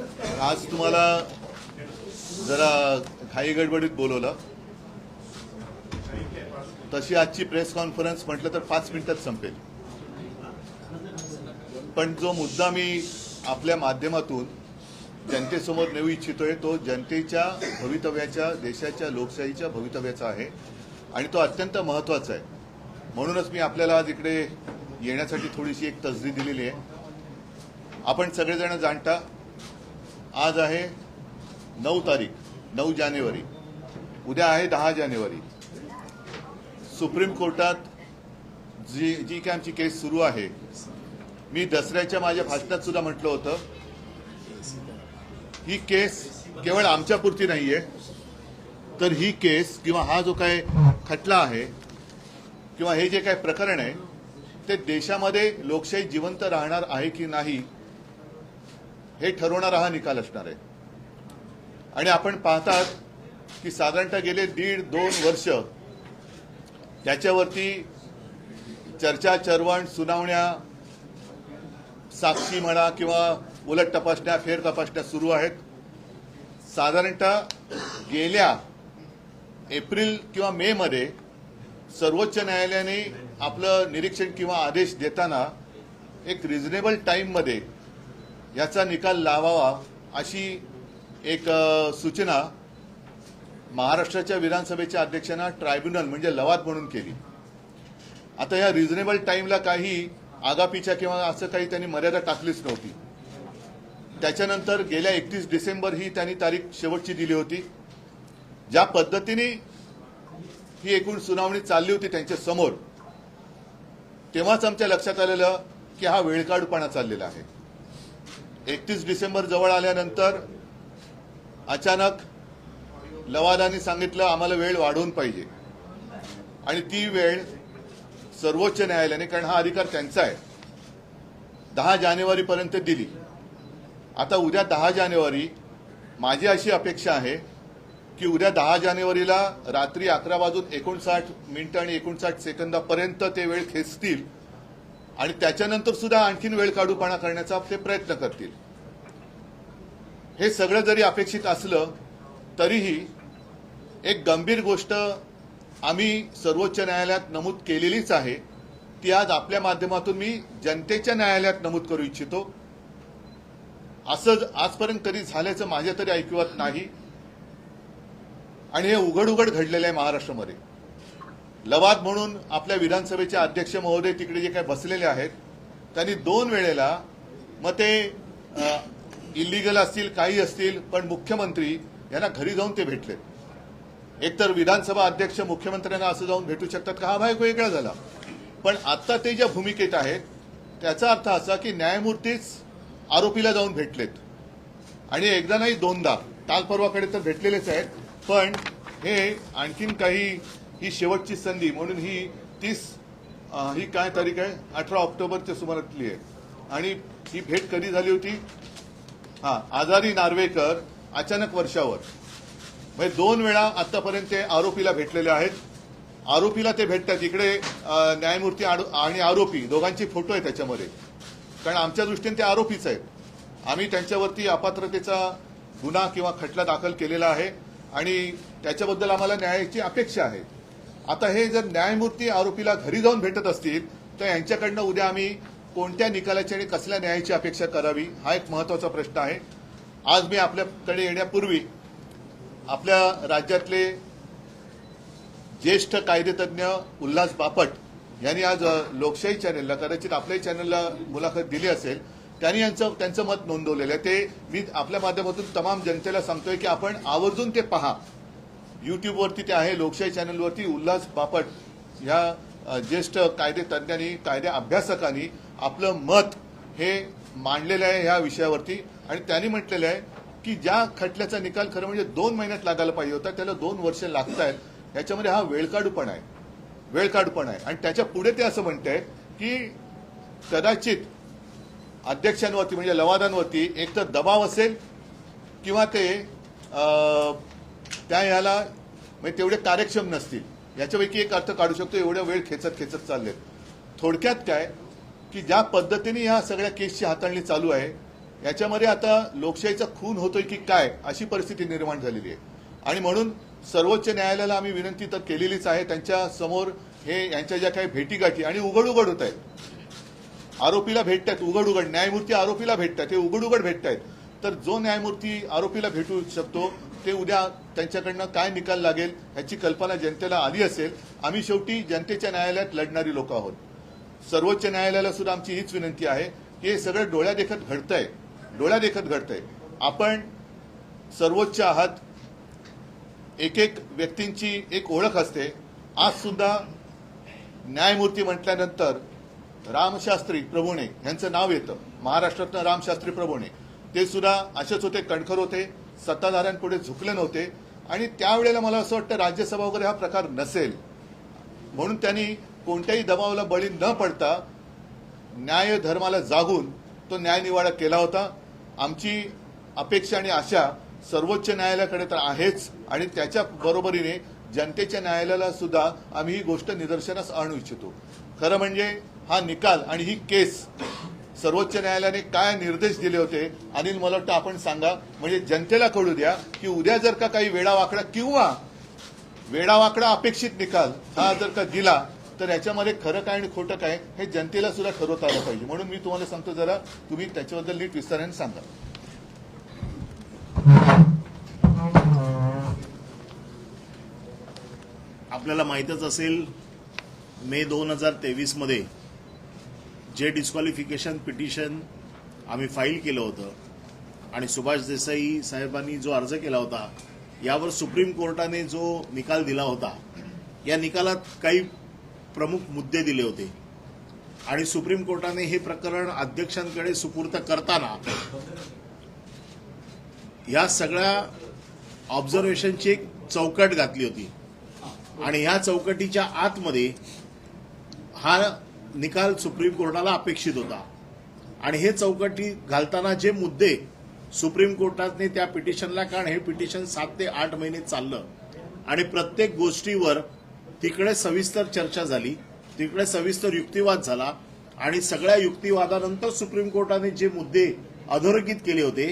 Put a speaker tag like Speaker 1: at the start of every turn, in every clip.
Speaker 1: आज तुम्हाला जरा घाई गडबडीत बोलवलं. तशी आजची प्रेस कॉन्फरन्स म्हटलं तर पाच मिनिटात संपेल. पण जो मुद्दा मी आपल्या माध्यमातून जनतेसमोर नेऊ इच्छितोय तो जनतेच्या भवितव्याच्या देशाच्या लोकशाहीच्या भवितव्याचा आहे आणि तो अत्यंत महत्त्वाचा आहे. म्हणूनच मी आपल्याला आज इकडे येण्यासाठी थोडीशी एक तसदी दिलेली आहे. आपण सगळेजण जाणता आज आहे नऊ तारीख नऊ जानेवारी. उद्या आहे दहा जानेवारी. सुप्रीम कोर्टात जी जी काय आमची केस सुरू आहे मी दसऱ्याच्या माझ्या भाषणात सुद्धा म्हटलं होतं ही केस केवळ आमच्यापुरती नाहीये तर ही केस किंवा हा जो काय खटला आहे किंवा हे जे काय प्रकरण आहे ते देशामध्ये लोकशाही जिवंत राहणार आहे की नाही हे ठरवणारा हा निकाल असणार आहे. आणि आपण पाहतात की साधारणतः गेले दीड दोन वर्ष त्याच्यावरती चर्चा चरवण सुनावण्या साक्षी म्हणा किंवा उलट तपासण्या फेर तपासण्या सुरू आहेत. साधारणतः गेल्या एप्रिल किंवा मे मध्ये सर्वोच्च न्यायालयाने आपलं निरीक्षण किंवा आदेश देताना एक रिझनेबल टाईममध्ये याचा निकाल लावावा अशी एक सूचना महाराष्ट्राच्या विधानसभेच्या अध्यक्षांना ट्रायब्युनल म्हणजे लवाद म्हणून केली. आता या रिझनेबल टाईमला काही आगापीच्या किंवा असं काही त्यांनी मर्यादा टाकलीच नव्हती. त्याच्यानंतर गेल्या एकतीस डिसेंबर ही त्यांनी तारीख शेवटची दिली होती. ज्या पद्धतीने ही एकूण सुनावणी चालली होती त्यांच्यासमोर तेव्हाच आमच्या लक्षात आलेलं की हा वेळकाडूपणा चाललेला आहे. एकतीस डिसेंबर जवळ आल्यानंतर अचानक लवादाने सांगितलं आम्हाला वेळ वाढवून पाहिजे. आणि ती वेळ सर्वोच्च न्यायालयाने कारण हा अधिकार त्यांचा आहे दहा जानेवारीपर्यंत दिली. आता उद्या दहा जानेवारी माझी अशी अपेक्षा आहे की उद्या दहा जानेवारीला रात्री अकरा वाजून एकोणसाठ मिनिटं आणि एकोणसाठ सेकंदापर्यंत ते वेळ खेचतील आणि त्याच्यानंतर सुद्धा आणखीन वेळ काढूपणा करण्याचा ते प्रयत्न करतील. हे सगळं जरी अपेक्षित असलं तरीही एक गंभीर गोष्ट आम्ही सर्वोच्च न्यायालयात नमूद केलेलीच आहे. ती आज आपल्या माध्यमातून मी जनतेच्या न्यायालयात नमूद करू इच्छितो. असं आजपर्यंत कधी झाल्याचं माझ्या तरी ऐकवत नाही. आणि हे उघड उघड घडलेलं आहे महाराष्ट्रामध्ये. लवाद म्हणून आपल्या विधानसभेचे अध्यक्ष महोदय तिकडे जे काही बसलेले आहेत त्यांनी दोन वेळेला मग ते इलिगल असतील काही असतील पण मुख्यमंत्री यांना घरी जाऊन ते भेटले. एकतर विधानसभा अध्यक्ष मुख्यमंत्र्यांना असं जाऊन भेटू शकतात का? हा भाग वेगळा झाला. पण आता ते ज्या भूमिकेत आहेत त्याचा अर्थ असा की न्यायमूर्तीच आरोपीला जाऊन भेटलेत. आणि एकदा नाही दोनदा. काल परवाकडे तर भेटलेलेच आहेत. पण हे आणखीन काही ही शेवटची संधी म्हणून ही तीस ही काय तारीख आहे? अठरा ऑक्टोबरच्या सुमारातली आहे. आणि ही भेट कधी झाली होती? हा आजारी नार्वेकर अचानक वर्षावर. म्हणजे दोन वेळा आतापर्यंत ते आरोपीला भेटलेले आहेत. आरोपीला ते भेटतात. इकडे न्यायमूर्ती आडो- आणि आरोपी दोघांचे फोटो आहे त्याच्यामध्ये. कारण आमच्या दृष्टीने ते आरोपीच आहेत. आम्ही त्यांच्यावरती अपात्रतेचा गुन्हा किंवा खटला दाखल केलेला आहे आणि त्याच्याबद्दल आम्हाला न्यायाची अपेक्षा आहे. आता हे जर न्यायमूर्ती आरोपीला घरी जाऊन भेटत असतील तर यांच्याकडनं उद्या आम्ही कोणत्या निकालाची आणि कसल्या न्यायाची अपेक्षा करावी हा एक महत्त्वाचा प्रश्न आहे. आज मी आपल्याकडे येण्यापूर्वी आपल्या राज्यातले ज्येष्ठ कायदेतज्ञ उल्हास बापट यांनी आज लोकशाही चॅनेलला कदाचित आपल्याही चॅनलला मुलाखत दिली असेल. त्यांनी यांचं त्यांचं मत नोंदवलेलं आहे. ते मी आपल्या माध्यमातून तमाम जनतेला सांगतोय की आपण आवर्जून ते पहा. युट्यूबवरती ते आहे लोकशाही चॅनलवरती उल्हास बापट ह्या ज्येष्ठ कायदे तज्ञांनी कायदे अभ्यासकांनी आपलं मत हे मांडलेलं आहे ह्या विषयावरती. आणि त्यांनी म्हटलेलं आहे की ज्या खटल्याचा निकाल खरं म्हणजे दोन महिन्यात लागायला पाहिजे होता त्याला दोन वर्ष लागत आहेत याच्यामध्ये हा वेळकाडूपण आहे. वेळकाडूपण आहे. आणि त्याच्या पुढे ते असं म्हणत आहेत की कदाचित अध्यक्षांवरती म्हणजे लवादांवरती एक तर दबाव असेल किंवा ते त्या ह्याला म्हणजे तेवढे कार्यक्षम नसतील. याच्यापैकी एक अर्थ काढू शकतो एवढ्या वेळ खेचत खेचत चाललेत. थोडक्यात काय की ज्या पद्धतीने या सगळ्या केसची हाताळणी चालू आहे याच्यामध्ये आता लोकशाहीचा खून होतोय की काय अशी परिस्थिती निर्माण झालेली आहे. आणि म्हणून सर्वोच्च न्यायालयाला आम्ही विनंती तर केलेलीच आहे त्यांच्यासमोर हे यांच्या ज्या काही भेटीगाठी आणि उघड उघड होत आहेत. आरोपीला भेटतात उघड उघड न्यायमूर्ती आरोपीला भेटतात हे उघड उघड भेटतायत. तर जो न्यायमूर्ती आरोपीला भेटू शकतो ते उद्या त्यांच्याकडनं काय निकाल लागेल ह्याची कल्पना जनतेला आली असेल. आम्ही शेवटी जनतेच्या न्यायालयात लढणारी लोक आहोत. सर्वोच्च न्यायालयाला सुद्धा आमची हीच विनंती आहे की हे सगळं डोळ्यादेखत घडतंय. डोळ्यादेखत घडतंय. आपण सर्वोच्च आहात. एक एक व्यक्तींची एक ओळख असते. आज सुद्धा न्यायमूर्ती म्हटल्यानंतर रामशास्त्री प्रभुणे यांचं नाव येतं. महाराष्ट्रातनं रामशास्त्री प्रभुणे. ते सुद्धा असेच होते कणखर होते सत्ताधाऱ्यांपुढे झुकले नव्हते. आणि त्यावेळेला मला असं वाटतं राज्यसभा वगैरे हा प्रकार नसेल. म्हणून त्यांनी कोणत्याही दबावाला बळी न पडता न्याय धर्माला जागून तो न्यायनिवाडा केला होता. आमची अपेक्षा आणि आशा सर्वोच्च न्यायालयाकडे तर आहेच आणि त्याच्या बरोबरीने जनतेच्या न्यायालयाला सुद्धा आम्ही ही गोष्ट निदर्शनास आणू इच्छितो. खरं म्हणजे हा निकाल आणि ही केस सर्वोच्च न्यायालयाने काय निर्देश दिले होते अनिल मला वाटतं आपण सांगा. म्हणजे जनतेला कळू द्या की उद्या जर का काही वेळावाकडा किंवा वेळावाकडा अपेक्षित निकाल हा जर का दिला तर याच्यामध्ये खरं काय आणि खोटं काय हे जनतेला सुद्धा ठरवता आलं पाहिजे. म्हणून मी तुम्हाला सांगतो जरा तुम्ही त्याच्याबद्दल नीट विस्ताराने सांगा.
Speaker 2: आपल्याला माहीतच असेल मे दोन हजार तेवीसमध्ये जे डिस्क्वालिफिकेशन पिटिशन आम्ही फाईल केलं होतं आणि सुभाष देसाई साहेबांनी जो अर्ज केला होता यावर सुप्रीम कोर्टाने जो निकाल दिला होता या निकालात काही प्रमुख मुद्दे दिले होते. आणि सुप्रीम कोर्टाने हे प्रकरण अध्यक्षांकडे सुपूर्त करताना या सगळ्या ऑब्झर्वेशनची एक चौकट घातली होती. आणि ह्या चौकटीच्या आतमध्ये हा निकाल सुप्रीम कोर्टाला अपेक्षित होता. आणि हे चौकटी घालताना जे मुद्दे सुप्रीम कोर्टाने त्या पिटिशनला कारण हे पिटिशन सात ते आठ महिने चाललं. आणि प्रत्येक गोष्टीवर तिकडे सविस्तर चर्चा झाली तिकडे सविस्तर युक्तिवाद झाला आणि सगळ्या युक्तिवादानंतर सुप्रीम कोर्टाने जे मुद्दे अधोरेखित केले होते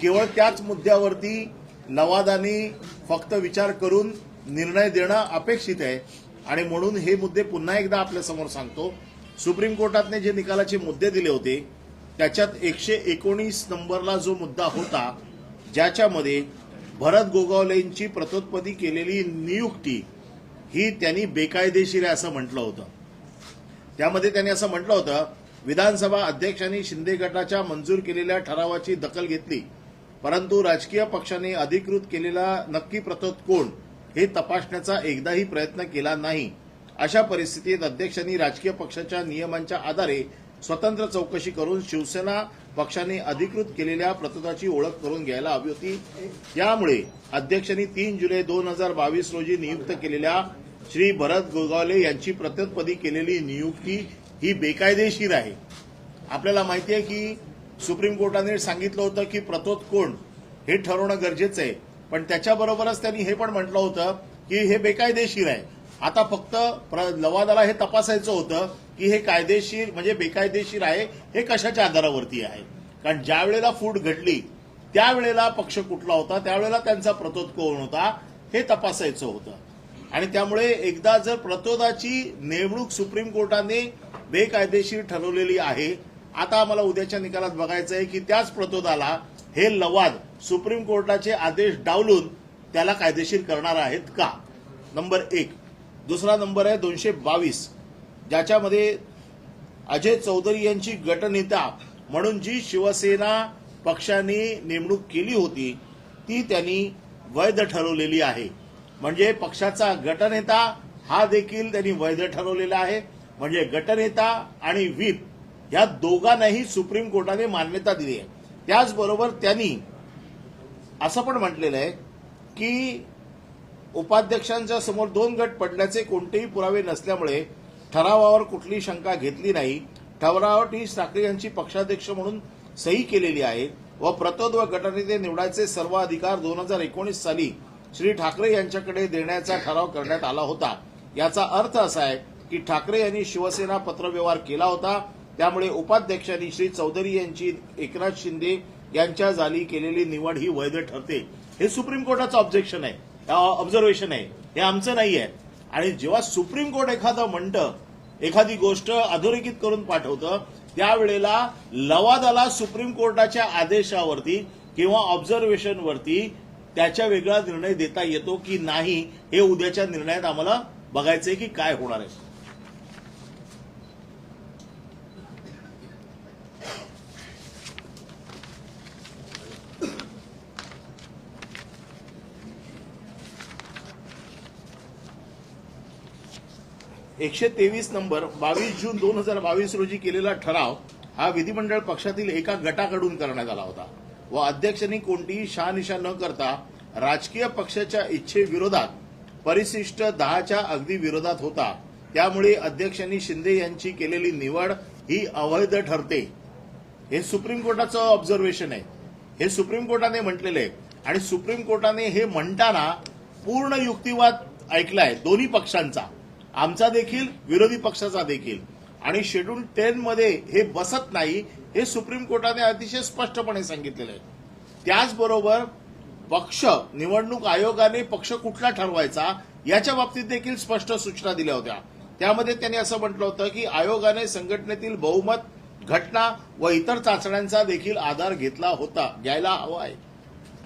Speaker 2: केवळ त्याच मुद्द्यावरती लवादानी फक्त विचार करून निर्णय देणं अपेक्षित आहे. आणि म्हणून हे मुद्दे पुन्हा एकदा आपल्यासमोर सांगतो. सुप्रीम कोर्टाने जे निकालाचे मुद्दे दिले होते त्याच्यात एकशे एकोणीस नंबरला जो मुद्दा होता ज्याच्यामध्ये भरत गोगावलेंची प्रतोत्पदी केलेली नियुक्ती ही त्यांनी बेकायदेशीर आहे असं म्हटलं होतं. त्यामध्ये त्यांनी असं म्हटलं होतं विधानसभा अध्यक्षांनी शिंदे गटाच्या मंजूर केलेल्या ठरावाची दखल घेतली परंतु राजकीय पक्षाने अधिकृत केलेला नक्की प्रतोत कोण हे तपासण्याचा एकदाही प्रयत्न केला नाही. अशा परिस्थितीत अध्यक्षांनी राजकीय पक्षाच्या नियमांच्या आधारे स्वतंत्र चौकशी करून शिवसेना पक्षाने अधिकृत केलेल्या प्रतोताची ओळख करून घ्यायला हवी होती. यामुळे अध्यक्षांनी तीन जुलै दोन हजार बावीस रोजी नियुक्त केलेल्या श्री भरत गोगावले यांची प्रत्युत्पदी केलेली नियुक्ती ही बेकायदेशीर आहे. आपल्याला माहिती आहे की सुप्रीम कोर्टाने सांगितलं होतं की प्रतोत कोण हे ठरवणं गरजेचं आहे. पण त्याच्याबरोबरच त्यांनी हे पण म्हटलं होतं की हे बेकायदेशीर आहे. आता फक्त लवादाला हे तपासायचं होतं की हे कायदेशीर म्हणजे बेकायदेशीर आहे हे कशाच्या आधारावरती आहे. कारण ज्या वेळेला फूट घडली त्यावेळेला पक्ष कुठला होता त्यावेळेला त्यांचा प्रतोद कोण होता हे तपासायचं होतं. आणि त्यामुळे एकदा जर प्रतोदाची नेमणूक सुप्रीम कोर्टाने बेकायदेशीर ठरवलेली आहे आता आम्हाला उद्याच्या निकालात बघायचं आहे की त्याच प्रतोदाला हे लवाद सुप्रीम कोर्टाचे आदेश डावलून त्याला कायदेशीर करणार आहेत का? नंबर एक. दुसरा नंबर आहे दोनशे बावीस ज्याच्यामध्ये अजय चौधरी यांची गटनेता म्हणून जी शिवसेना पक्षाने नेमणूक केली होती ती त्यांनी वैध ठरवलेली आहे. म्हणजे पक्षाचा गटनेता हा देखील त्यांनी वैध ठरवलेला आहे. म्हणजे गटनेता आणि व्हीप या दोघांनाही सुप्रीम कोर्टाने मान्यता दिली आहे. त्याचबरोबर त्यांनी असं पण म्हटलेलं आहे की उपाध्यक्षांच्या समोर दोन गट पडल्याचे कोणतेही पुरावे नसल्यामुळे ठरावावर कुठली शंका घेतली नाही. ठरावावर टी. ठाकरे यांची पक्षाध्यक्ष म्हणून सही केलेली आहे व प्रतोद व गटनेते निवडायचे सर्व अधिकार दोन हजार एकोणीस साली श्री ठाकरे यांच्याकडे देण्याचा ठराव करण्यात आला होता. याचा अर्थ असा आहे की ठाकरे यांनी शिवसेना पत्रव्यवहार केला होता. त्यामुळे उपाध्यक्षांनी श्री चौधरी यांची एकनाथ शिंदे यांच्या जाली केलेली निवड ही वैध ठरते. हे सुप्रीम कोर्टाचं ऑब्जेक्शन आहे. ऑब्झर्वेशन आहे. हे आमचं नाही आहे आणि जेव्हा सुप्रीम कोर्ट एखादं म्हणतं एखादी गोष्ट अधोरेखित करून पाठवतं त्यावेळेला लवादाला सुप्रीम कोर्टाच्या आदेशावरती किंवा ऑब्झर्वेशनवरती त्याच्या वेगळा निर्णय देता येतो की नाही हे उद्याच्या निर्णयात आम्हाला बघायचंय की काय होणार आहे. एकशे तेवीस नंबर बावीस जून दोन हजार बावीस रोजी केलेला ठराव हा विधिमंडळ पक्षातील एका गटाकडून करण्यात आला होता. व अध्यक्षांनी कोणतीही शहानिशा न करता राजकीय पक्षाच्या इच्छेविरोधात परिशिष्ट दहाच्या अगदी विरोधात होता. त्यामुळे अध्यक्षांनी शिंदे यांची केलेली निवड ही अवैध ठरते. हे सुप्रीम कोर्टाचं ऑब्झर्वेशन आहे. हे सुप्रीम कोर्टाने म्हटलेलं आहे. आणि सुप्रीम कोर्टाने हे म्हणताना पूर्ण युक्तिवाद ऐकलाय दोन्ही पक्षांचा. आमचा देखील विरोधी पक्षाचा देखील. आणि शेड्यूल टेन मध्ये हे बसत नाही हे सुप्रीम कोर्टाने अतिशय स्पष्टपणे सांगितलेलं आहे. त्याचबरोबर पक्ष निवडणूक आयोगाने पक्ष कुठला ठरवायचा याच्या बाबतीत देखील स्पष्ट सूचना दिल्या होत्या. त्यामध्ये त्यांनी असं म्हटलं होतं की आयोगाने संघटनेतील बहुमत घटना व इतर चाचण्यांचा देखील आधार घेतला होता घ्यायला हवा आहे.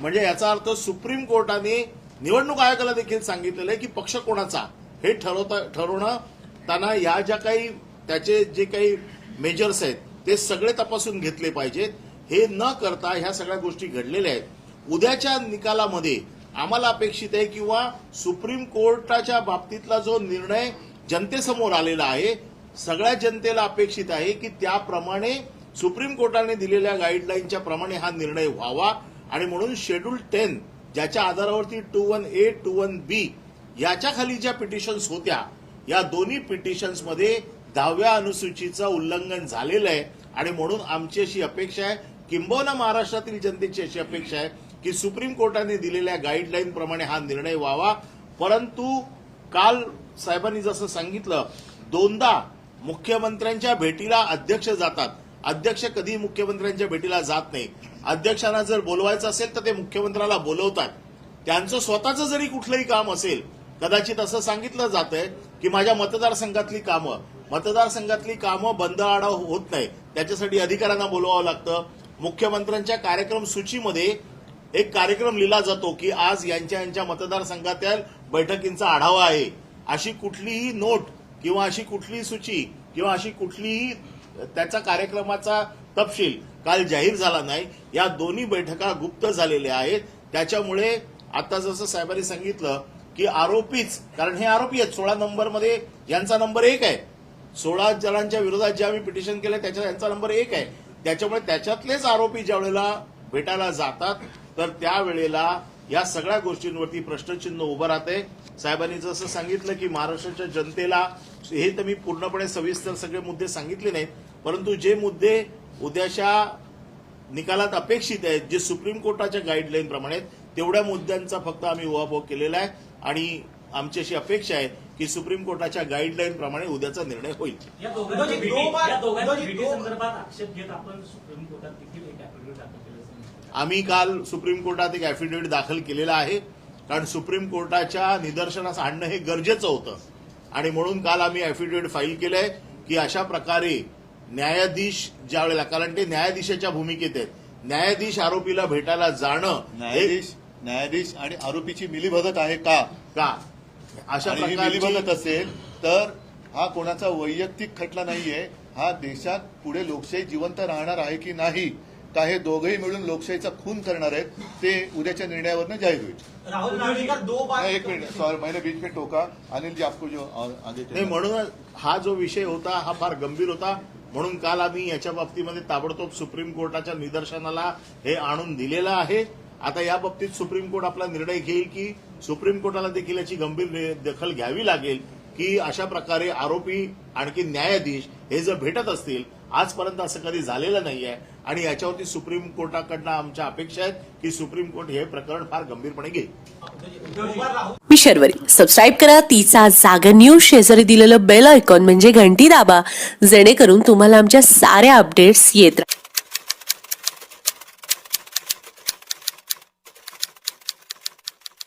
Speaker 2: म्हणजे याचा अर्थ सुप्रीम कोर्टाने निवडणूक आयोगाला देखील सांगितलेलं आहे की पक्ष कोणाचा हे ठरवता ठरवणं त्यांना या ज्या काही त्याचे जे काही मेजर्स आहेत ते सगळे तपासून घेतले पाहिजेत हे न करता ह्या सगळ्या गोष्टी घडलेल्या आहेत. उद्याच्या निकालामध्ये आम्हाला अपेक्षित आहे किंवा सुप्रीम कोर्टाच्या बाबतीतला जो निर्णय जनतेसमोर आलेला आहे सगळ्या जनतेला अपेक्षित आहे की त्याप्रमाणे सुप्रीम कोर्टाने दिलेल्या गाईडलाईनच्या प्रमाणे हा निर्णय व्हावा. आणि म्हणून शेड्यूल टेन ज्याच्या आधारावरती two one A two one B याच्या खाली ज्या पिटिशन्स होत्या या दोन्ही पिटिशन्समध्ये दहाव्या अनुसूचीचं उल्लंघन झालेलं आहे. आणि म्हणून आमची अशी अपेक्षा आहे किंबहुना महाराष्ट्रातील जनतेची अशी अपेक्षा आहे की सुप्रीम कोर्टाने दिलेल्या गाईडलाईन प्रमाणे हा निर्णय व्हावा. परंतु काल साहेबांनी जसं सांगितलं दोनदा मुख्यमंत्र्यांच्या भेटीला अध्यक्ष जातात. अध्यक्ष कधी मुख्यमंत्र्यांच्या भेटीला जात नाही. अध्यक्षांना जर बोलवायचं असेल तर ते मुख्यमंत्र्याला बोलवतात. त्यांचं स्वतःचं जरी कुठलंही काम असेल कदाचित असं सांगितलं जातंय की माझ्या मतदारसंघातली कामं मतदारसंघातली कामं बंद आडाव होत नाही. त्याच्यासाठी अधिकाऱ्यांना बोलवावं लागतं. मुख्यमंत्र्यांच्या कार्यक्रम सूचीमध्ये एक कार्यक्रम लिहिला जातो की आज यांच्या यांच्या मतदारसंघातल्या बैठकींचा आढावा आहे. अशी कुठलीही नोट किंवा अशी कुठलीही सूची किंवा अशी कुठलीही त्याचा कार्यक्रमाचा तपशील काल जाहीर झाला नाही. या दोन्ही बैठका गुप्त झालेल्या आहेत. त्याच्यामुळे आता जसं साहेबांनी सांगितलं की आरोपीच कारण हे आरोपी आहेत. सोळा नंबरमध्ये यांचा नंबर एक आहे. सोळा जणांच्या विरोधात जे आम्ही पिटिशन केलं त्याच्या यांचा नंबर एक आहे. त्याच्यामुळे त्याच्यातलेच आरोपी ज्या वेळेला भेटायला जातात तर त्यावेळेला या सगळ्या गोष्टींवरती प्रश्नचिन्ह उभं राहते साहेबांनी जसं सांगितलं की महाराष्ट्राच्या जनतेला हे तर मी पूर्णपणे सविस्तर सगळे मुद्दे सांगितले नाहीत परंतु जे मुद्दे उद्याच्या निकालात अपेक्षित आहेत जे सुप्रीम कोर्टाच्या गाईडलाईन प्रमाणे आहेत, तेवढ्या मुद्द्यांचा फक्त आम्ही उहापोह केलेला आहे. आणि आमची अशी अपेक्षा आहे की सुप्रीम कोर्टाच्या गाईडलाईन प्रमाणे उद्याचा निर्णय होईल.
Speaker 3: या संदर्भात आक्षेप घेत आपण सुप्रीम कोर्टात देखील एक ऍफिडेव्हिट दाखल केलं.
Speaker 2: आम्ही काल सुप्रीम कोर्टात एक अॅफिडेव्हिट दाखल केलेला आहे. कारण सुप्रीम कोर्टाच्या निदर्शनास आणणं हे गरजेचं होतं. आणि म्हणून काल आम्ही अॅफिडेव्हिट फाईल केलंय की अशा प्रकारे न्यायाधीश ज्या वेळेला कारण ते न्यायाधीशाच्या भूमिकेत आहेत. न्यायाधीश आरोपीला भेटायला जाणं हे
Speaker 1: न्यायाधीश न्यायाधीश आणि आरोपीची मिलीभगत आहे का?
Speaker 2: का? अशा
Speaker 1: आणि ही मिलीभगत असेल तर हा कोणाचा वैयक्तिक खटला नाहीये. हा देशात पुढे लोकशाही जिवंत राहणार आहे की नाही का हे दोघंही मिळून लोकशाहीचा खून करणार आहेत ते उद्याच्या निर्णयावरनं जाहीर होईल.
Speaker 4: राहुल गांधी का दो बार
Speaker 1: एक मिनिट सॉरी मैंने बीच में टोका. अनिल जी आपको जो और आगे
Speaker 2: नाही
Speaker 1: चलना-
Speaker 2: म्हणून हा जो विषय होता हा फार गंभीर होता. म्हणून काल आम्ही याच्या बाबतीमध्ये ताबडतोब सुप्रीम कोर्टाच्या निदर्शनाला हे आणून दिलेलं आहे. आता या बाबतीत सुप्रीम कोर्ट आपला निर्णय घेईल की सुप्रीम कोर्टाला देखील याची गंभीर दखल घ्यावी लागेल की अशा प्रकारे आरोपी आणखी न्यायाधीश हे जर भेटत असतील आजपर्यंत असं कधी झालेलं नाहीये आणि याच्यावरती सुप्रीम कोर्टाकडनं आमच्या अपेक्षा आहेत की सुप्रीम कोर्ट हे प्रकरण फार गंभीरपणे घेईल.
Speaker 4: मी शर्वरी. सबस्क्राईब करा तिचा जागर न्यूज शेजारी दिलेलं बेल आयकॉन म्हणजे घंटी दाबा जेणेकरून तुम्हाला आमच्या साऱ्या अपडेट्स येत राहतील